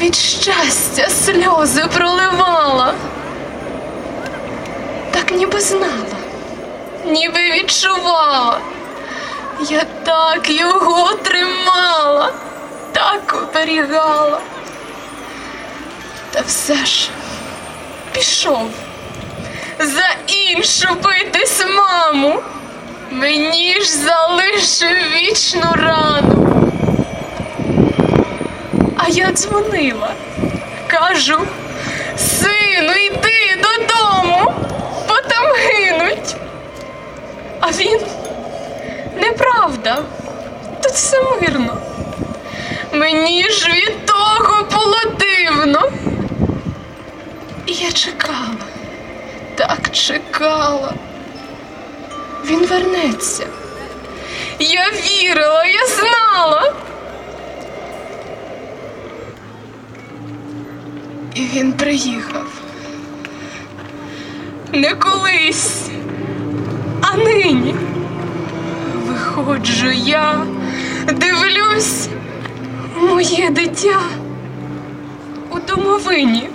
від щастя сльози проливала. Так ніби знала, ніби відчувала. Я так його тримала, так оберігала. Та все ж пішов за іншу битись маму. Мені ж залишив вічну А я дзвонила, кажу, сину, йди додому, бо там гинуть. А він неправда, тут все мирно. Мені ж від того було дивно. І я чекала, так чекала. Він вернеться. Я вірила, я знала. І він приїхав. Не колись, а нині. Виходжу я, дивлюсь, моє дитя у домовині.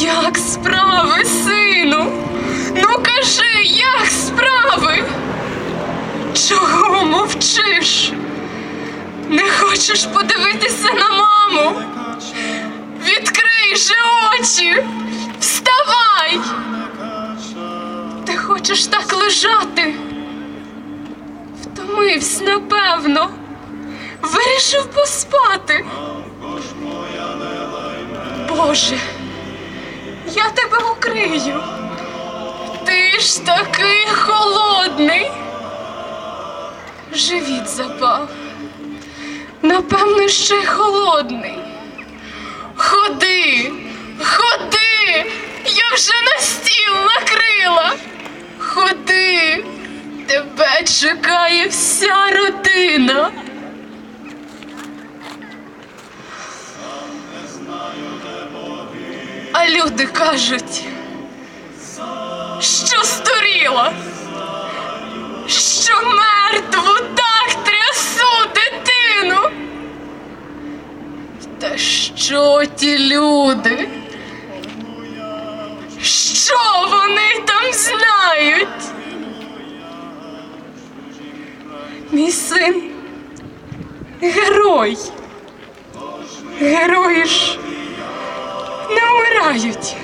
Як справи, сину? Ну кажи, як справи? Чого мовчиш? Не хочеш подивитися на маму? Хочеш так лежати? Втомився, напевно. Вирішив поспати. Боже, я тебе укрию. Ти ж такий холодний. Живіт запав. Напевно, ще й холодний. Ходи, чекає вся родина. А люди кажуть, що стуріла, що мертву так трясу дитину. Та що ті люди? Мій син герой. Герої ж не вмирають.